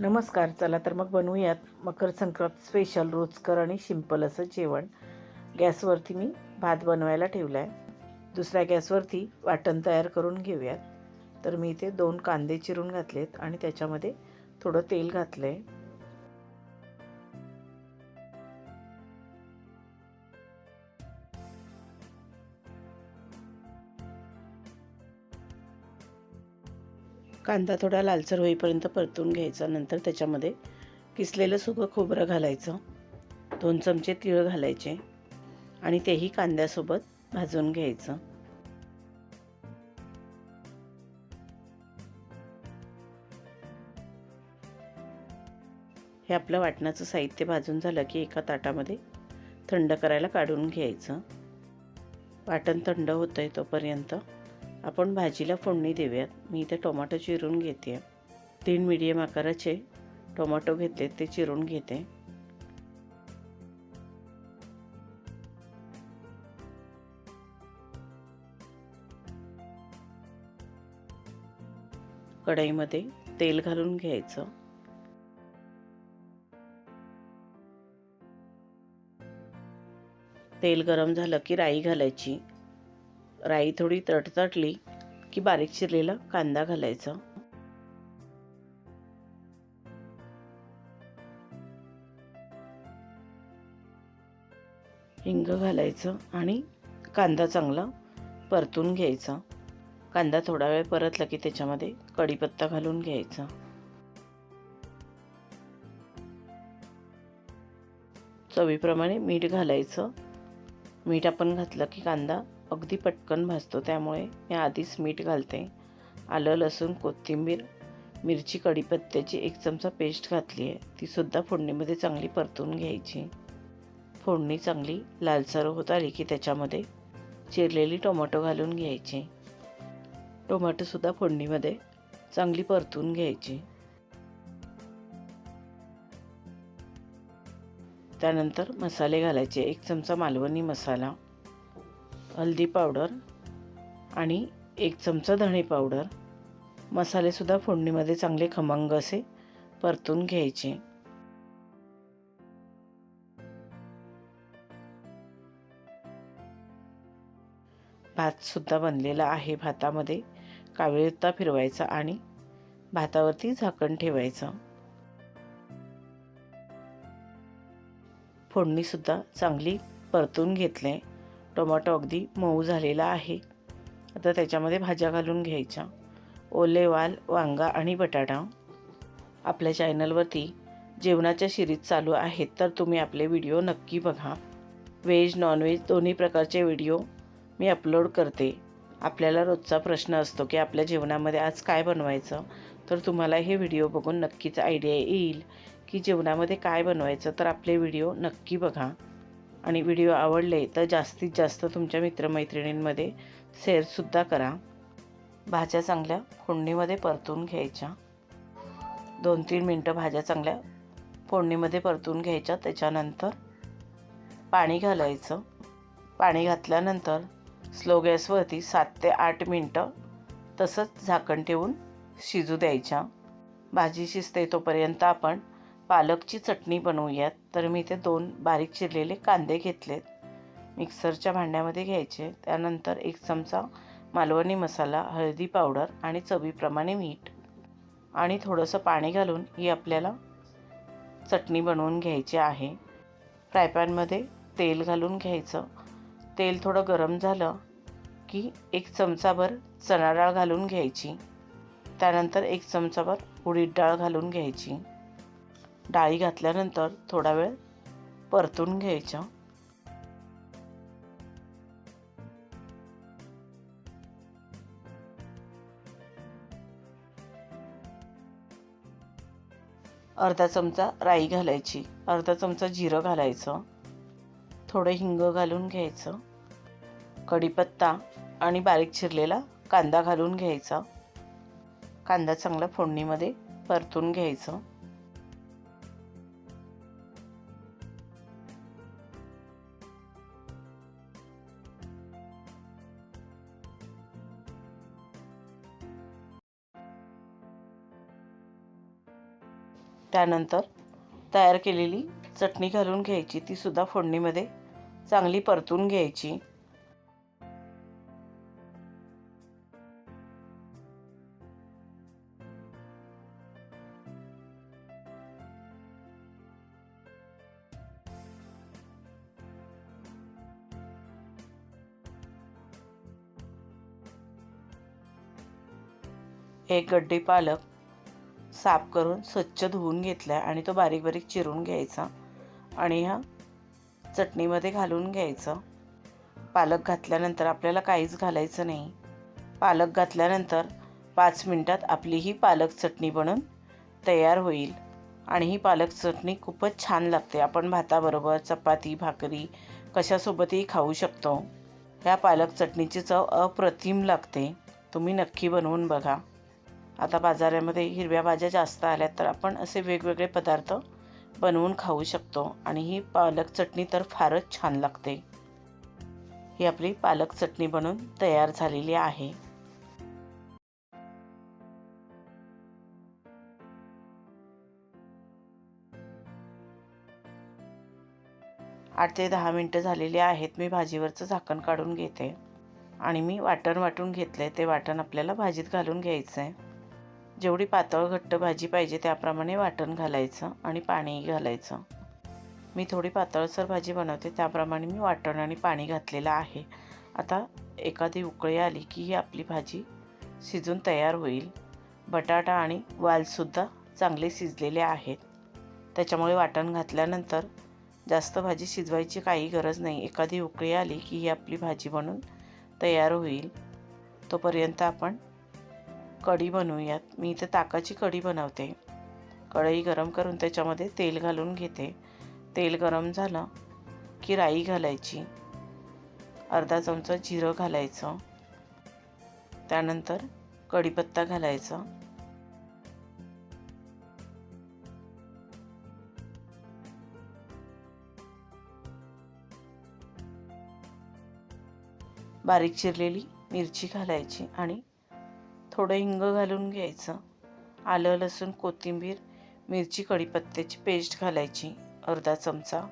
नमस्कार चला तर मग बनवूयात मकर संक्रांत स्पेशल रोचकर आणि सिंपल असं जेवण. गॅसवरती मी भात बनवायला ठेवला आहे दुसऱ्या गॅसवरती वाटण तयार करून घेऊयात. तर मी इथे दोन कांदे चिरून घातलेत आणि त्याच्यामध्ये थोडं तेल घातलं आहे कांदा थोडा लालसर होईपर्यंत परतून घ्यायचा. नंतर त्याच्यामध्ये किसलेलं सुकं खोबरं घालायचं. दोन चमचे तीळ घालायचे. आणि तेही कांद्यासोबत भाजून घ्यायचं. हे आपलं वाटणाचं साहित्य भाजून झालं की एका ताटामध्ये थंड करायला काढून घ्यायचं. वाटण थंड होतं आहे तोपर्यंत. आपण भाजीला फोडणी देऊयात. मी इथे टोमॅटो चिरून घेते. तीन मिडियम आकाराचे टोमॅटो घेतले ते चिरून घेते. कढईमध्ये तेल घालून घ्यायचं. तेल गरम झालं की राई घालायची. राई थोडी तटतटली की बारीक चिरलेला कांदा घालायचा. हिंग घालायचं आणि कांदा चांगला परतून घ्यायचा. कांदा थोडा वेळ परतला की त्याच्यामध्ये कढीपत्ता घालून घ्यायचा. चवीप्रमाणे मीठ घालायचं. मीठ आपण घातलं की कांदा अगदी पटकन भाजतो त्यामुळे मी आधीच मीठ घालते. आलं लसूण कोथिंबीर मिरची कढीपत्त्याची एक चमचा पेस्ट घातली आहे. तीसुद्धा फोडणीमध्ये चांगली परतून घ्यायची. फोडणी चांगली लालसर होत आली की त्याच्यामध्ये चिरलेली टोमॅटो घालून घ्यायची. टोमॅटोसुद्धा फोडणीमध्ये चांगली परतून घ्यायची. त्यानंतर मसाले घालायचे. एक चमचा मालवणी मसाला हल्दी पावडर आणि एक चमचा धणे पावडर. मसालेसुद्धा फोडणीमध्ये चांगले खमंग असे परतून घ्यायचे. भातसुद्धा बनलेला आहे भातामध्ये. कावळीता फिरवायचा आणि भातावरती झाकण ठेवायचं. फोडणीसुद्धा चांगली परतून घेतले. टोमॅटो अगदी मऊ झालेला आहे. आता त्याच्यामध्ये भाज्या घालून घ्यायच्या. ओले वाल वांगा आणि बटाटा. आपल्या चॅनलवरती जेवणाच्या शिरीत चालू आहेत तर तुम्ही आपले व्हिडिओ नक्की बघा. व्हेज नॉनव्हेज दोन्ही प्रकारचे व्हिडिओ मी अपलोड करते. आपल्याला रोजचा प्रश्न असतो की आपल्या जेवणामध्ये आज काय बनवायचं? तर तुम्हाला हे व्हिडिओ बघून नक्कीच आयडिया येईल की जेवणामध्ये काय बनवायचं तर आपले व्हिडिओ नक्की बघा. आणि व्हिडिओ आवडले तर जास्तीत जास्त तुमच्या मित्रमैत्रिणींमध्ये शेअरसुद्धा करा. भाज्या चांगल्या फोडणीमध्ये परतून घ्यायच्या. दोन तीन मिनटं भाज्या चांगल्या फोडणीमध्ये परतून घ्यायच्या. त्याच्यानंतर पाणी घालायचं. पाणी घातल्यानंतर स्लो गॅसवरती सात ते आठ मिनटं तसंच झाकण ठेवून शिजू द्यायच्या. भाजी शिजते तोपर्यंत आपण पालकची चटणी बनवूयात. तर मी ते दोन बारीक चिरलेले कांदे घेतलेत. मिक्सरच्या भांड्यामध्ये घ्यायचे. त्यानंतर एक चमचा मालवणी मसाला हळदी पावडर आणि चवीप्रमाणे मीठ. आणि थोडंसं पाणी घालून ही आपल्याला चटणी बनवून घ्यायची आहे. फ्रायपॅनमध्ये तेल घालून घ्यायचं. तेल थोडं गरम झालं की एक चमचाभर चणा डाळ घालून घ्यायची. त्यानंतर एक चमचाभर उडीद डाळ घालून घ्यायची. डाळी घातल्यानंतर थोडा वेळ परतून घ्यायच्या अर्धा चमचा राई घालायची. अर्धा चमचा जिरं घालायचं. थोडं हिंग घालून घ्यायचं. कढीपत्ता आणि बारीक चिरलेला कांदा घालून घ्यायचा. कांदा चांगला फोडणीमध्ये परतून घ्यायचं. त्यानंतर तयार केलेली चटणी घालून घ्यायची. तीसुद्धा फोडणीमध्ये चांगली परतून घ्यायची. एक गड्डी पालक साफ करून स्वच्छ धुवून घेतला आणि तो बारीक बारीक चिरून घ्यायचा आणि ह्या चटणीमध्ये घालून घ्यायचं. पालक घातल्यानंतर आपल्याला काहीच घालायचं नाही. पालक घातल्यानंतर पाच मिनटात आपली ही पालक चटणी बनून तयार होईल आणि ही पालक चटणी खूपच छान लागते. आपण भाताबरोबर चपाती भाकरी कशासोबतही खाऊ शकतो. ह्या पालक चटणीची चव अप्रतिम लागते. तुम्ही नक्की बनवून बघा. आता बाजारामध्ये हिरव्या भाज्या जास्त आल्या तर आपण असे वेगवेगळे पदार्थ बनवून खाऊ शकतो. आणि ही पालक चटणी तर फारच छान लागते. ही आपली पालक चटणी बनवून तयार झालेली आहे. आठ ते दहा मिनटं झालेली आहेत. मी भाजीवरचं झाकण काढून घेते. आणि मी वाटण वाटून घेतलं आहे ते वाटण आपल्याला भाजीत घालून घ्यायचं आहे जेवढी पातळ घट्ट भाजी पाहिजे त्याप्रमाणे वाटण घालायचं आणि पाणीही घालायचं. मी थोडी पातळसर भाजी बनवते त्याप्रमाणे मी वाटण आणि पाणी घातलेलं आहे. आता एखादी उकळी आली की ही आपली भाजी शिजून तयार होईल. बटाटा आणि वालसुद्धा चांगले शिजलेले आहेत. त्याच्यामुळे वाटण घातल्यानंतर जास्त भाजी शिजवायची काही गरज नाही. एखादी उकळी आली की ही आपली भाजी बनून तयार होईल. तोपर्यंत आपण कढी बनवूयात. मी इथं ताकाची कढी बनवते. कढई गरम करून त्याच्यामध्ये तेल घालून घेते. तेल गरम झालं की राई घालायची. अर्धा चमचा जिरं घालायचं. त्यानंतर कढीपत्ता घालायचा. बारीक चिरलेली मिरची घालायची आणि थोडं हिंग घालून घ्यायचं. आलं लसूण कोथिंबीर मिरची कढीपत्त्याची पेस्ट घालायची अर्धा चमचा.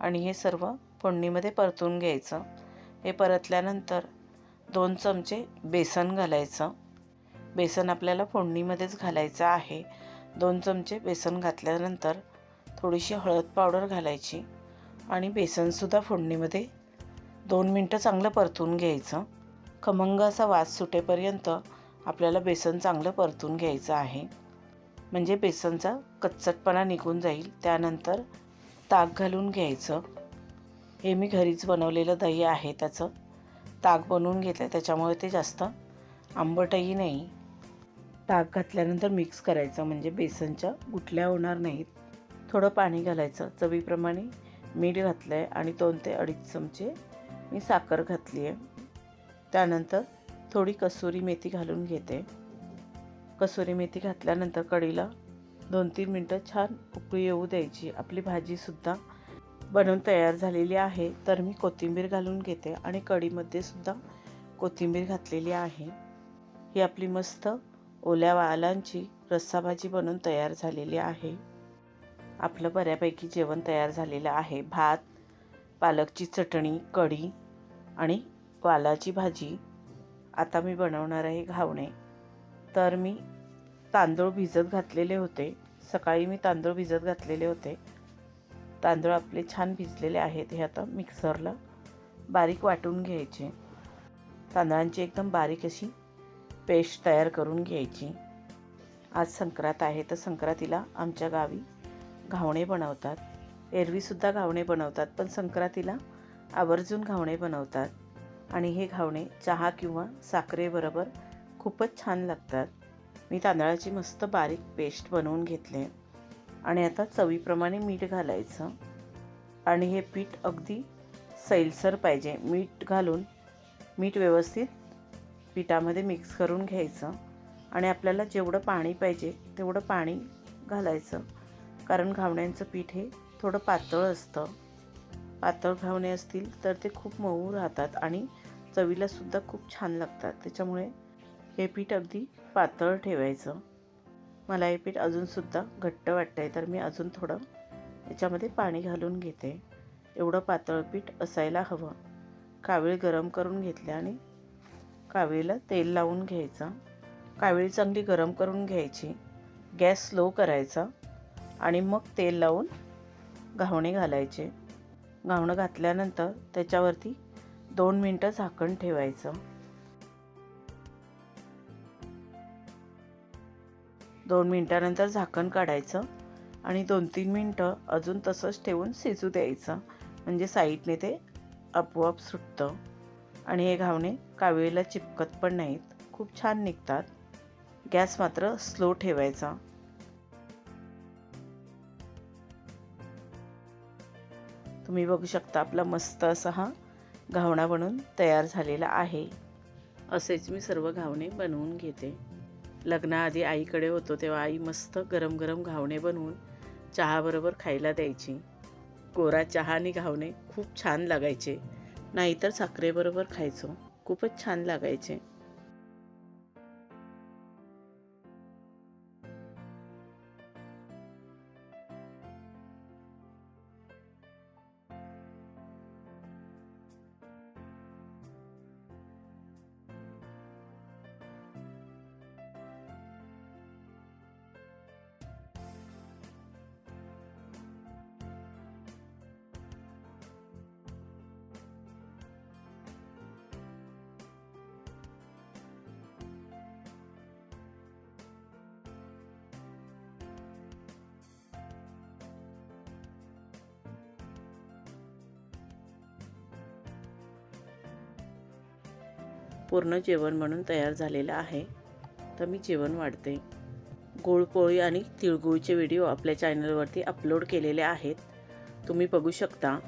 आणि हे सर्व फोडणीमध्ये परतून घ्यायचं. हे परतल्यानंतर दोन चमचे बेसन घालायचं. बेसन आपल्याला फोडणीमध्येच घालायचं आहे. दोन चमचे बेसन घातल्यानंतर थोडीशी हळद पावडर घालायची. आणि बेसनसुद्धा फोडणीमध्ये दोन मिनटं चांगलं परतून घ्यायचं. खमंग असा वास सुटेपर्यंत आपल्याला बेसन चांगलं परतून घ्यायचं आहे. म्हणजे बेसनचा कच्चटपणा निघून जाईल त्यानंतर ताक घालून घ्यायचं. हे मी घरीच बनवलेलं दही आहे त्याचं ताक बनवून घेतलं त्याच्यामुळे ते जास्त आंबटही नाही. ताक घातल्यानंतर मिक्स करायचं म्हणजे बेसनच्या गुठल्या होणार नाहीत. थोडं पाणी घालायचं चवीप्रमाणे मीठ घातलं आहे आणि दोन ते अडीच चमचे मी साखर घातली आहे त्यानंतर थोडी कसुरी मेथी घालून घेते. कसुरी मेथी घातल्यानंतर कढीला दोन तीन मिनटं छान उकळी येऊ द्यायची. आपली भाजीसुद्धा बनवून तयार झालेली आहे. तर मी कोथिंबीर घालून घेते आणि कढीमध्ये सुद्धा कोथिंबीर घातलेली आहे. ही आपली मस्त ओल्या वालांची रस्साभाजी बनवून तयार झालेली आहे. आपलं बऱ्यापैकी जेवण तयार झालेलं आहे. भात पालकची चटणी कढी आणि वालाची भाजी आता मी बनवणार आहे घावणे. तर मी तांदूळ भिजत घातलेले होते. सकाळी मी तांदूळ भिजत घातलेले होते. तांदूळ आपले छान भिजलेले आहेत. हे आता मिक्सरला बारीक वाटून घ्यायचे. तांदळांची एकदम बारीक अशी पेस्ट तयार करून घ्यायची. आज संक्रांत आहे तर संक्रांतीला आमच्या गावी घावणे बनवतात. एरवीसुद्धा घावणे बनवतात पण संक्रांतीला आवर्जून घावणे बनवतात. आणि हे घावणे चहा किंवा साखरेबरोबर खूपच छान लागतात. मी तांदळाची मस्त बारीक पेस्ट बनवून घेतले आणि आता चवीप्रमाणे मीठ घालायचं. आणि हे पीठ अगदी सैलसर पाहिजे. मीठ घालून मीठ व्यवस्थित पिठामध्ये मिक्स करून घ्यायचं आणि आपल्याला जेवढं पाणी पाहिजे तेवढं पाणी घालायचं. कारण घावण्यांचं पीठ हे थोडं पातळ असतं. पातळ घावणे असतील तर ते खूप मऊ राहतात आणि चवीलासुद्धा खूप छान लागतात. त्याच्यामुळे हे पीठ अगदी पातळ ठेवायचं. मला हे पीठ अजूनसुद्धा घट्ट वाटतं आहे तर मी अजून थोडं याच्यामध्ये पाणी घालून घेते. एवढं पातळ पीठ असायला हवं. कावीळ गरम करून घेतले आणि कावीळीला तेल लावून घ्यायचं. कावीळ चांगली गरम करून घ्यायची. गॅस स्लो करायचा आणि मग तेल लावून घावणे घालायचे. घावणं घातल्यानंतर त्याच्यावरती दोन मिनटं झाकण ठेवायचं. दोन मिनटानंतर झाकण काढायचं आणि दोन तीन मिनटं अजून तसंच ठेवून शिजू द्यायचं. म्हणजे साईडने ते आपोआप सुटतं. आणि हे घावणे कावेळीला चिपकत पण नाहीत. खूप छान निघतात. गॅस मात्र स्लो ठेवायचा. तुम्ही बघू शकता आपला मस्त असा हा घावणा बनून तयार झालेला आहे. असेच मी सर्व घावणे बनवून घेते. लग्नाआधी आईकडे होतो तेव्हा आई मस्त गरम गरम घावणे बनवून चहाबरोबर खायला द्यायची. कोरा चहा आणि घावणे खूप छान लागायचे. नाहीतर साखरेबरोबर खायचो. खूपच छान लागायचे. पूर्ण जेवण म्हणून तयार झालेलं आहे. तर मी जेवण वाढते. गोळपोळी आणि तिळगुळचे व्हिडिओ आपल्या चॅनलवरती अपलोड केलेले आहेत. तुम्ही बघू शकता.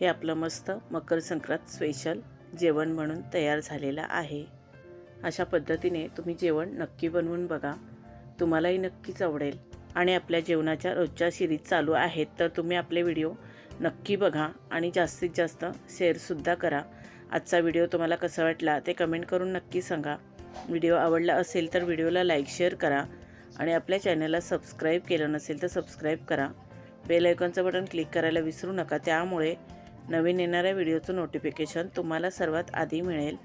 हे आपलं मस्त मकर संक्रांत स्पेशल जेवण म्हणून तयार झालेलं आहे. अशा पद्धतीने तुम्ही जेवण नक्की बनवून बघा. तुम्हालाही नक्कीच आवडेल. आणि आपल्या जेवणाच्या रोजच्या सिरीज चालू आहेत तर तुम्ही आपले व्हिडिओ नक्की बघा आणि जास्तीत जास्त शेअरसुद्धा करा. आजचा व्हिडिओ तुम्हाला कसा वाटला ते कमेंट करून नक्की सांगा. व्हिडिओ आवडला असेल तर व्हिडिओला लाईक शेअर करा. आणि आपल्या चॅनलला सबस्क्राईब केलं नसेल तर सबस्क्राईब करा. बेल आयकॉनचं बटन क्लिक करायला विसरू नका. त्यामुळे नवीन येणाऱ्या व्हिडिओचं नोटिफिकेशन तुम्हाला सर्वात आधी मिळेल.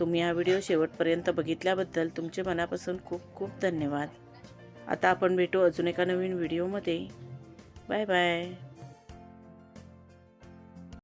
तुम्ही हा व्हिडिओ शेवटपर्यंत बघितल्याबद्दल तुमचे मनापासून खूप खूप धन्यवाद. आता आपण भेटू अजून एका नवीन व्हिडिओमध्ये. Bye bye.